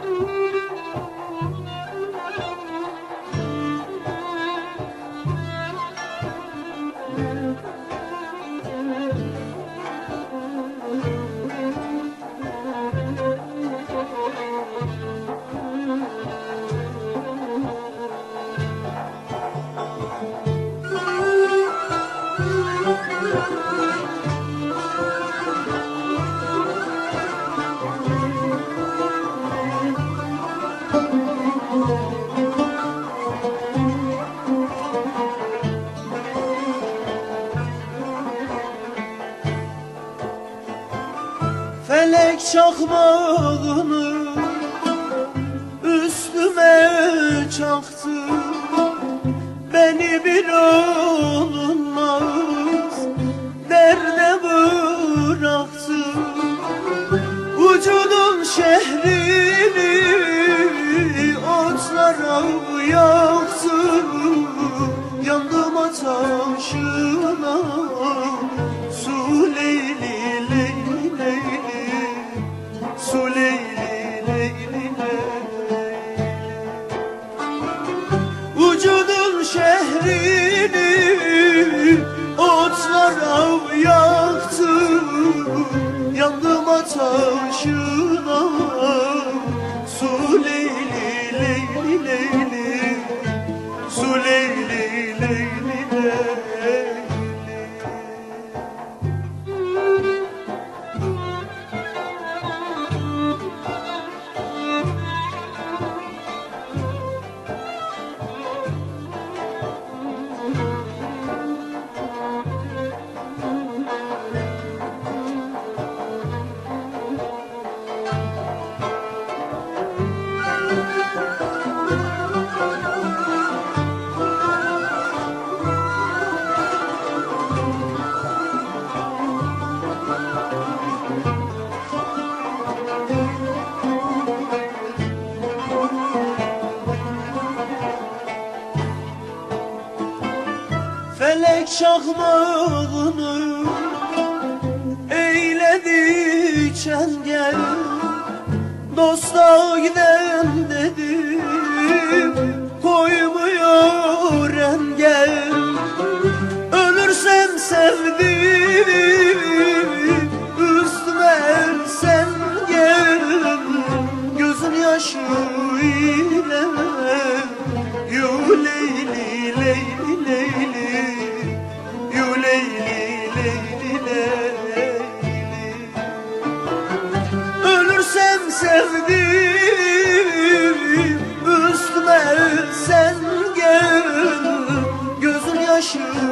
Mm-hmm. Felek çakmağını üstüme çaktı. Beni bir olunmaz derde bıraktı. Vücudun şehrini otlara yaktı Felek çakmağını eyledi çengel Dosta giden dedim koymuyor engel. Ölürsem sevdiğim üstüme sen gel. Gözün yaşı üstüme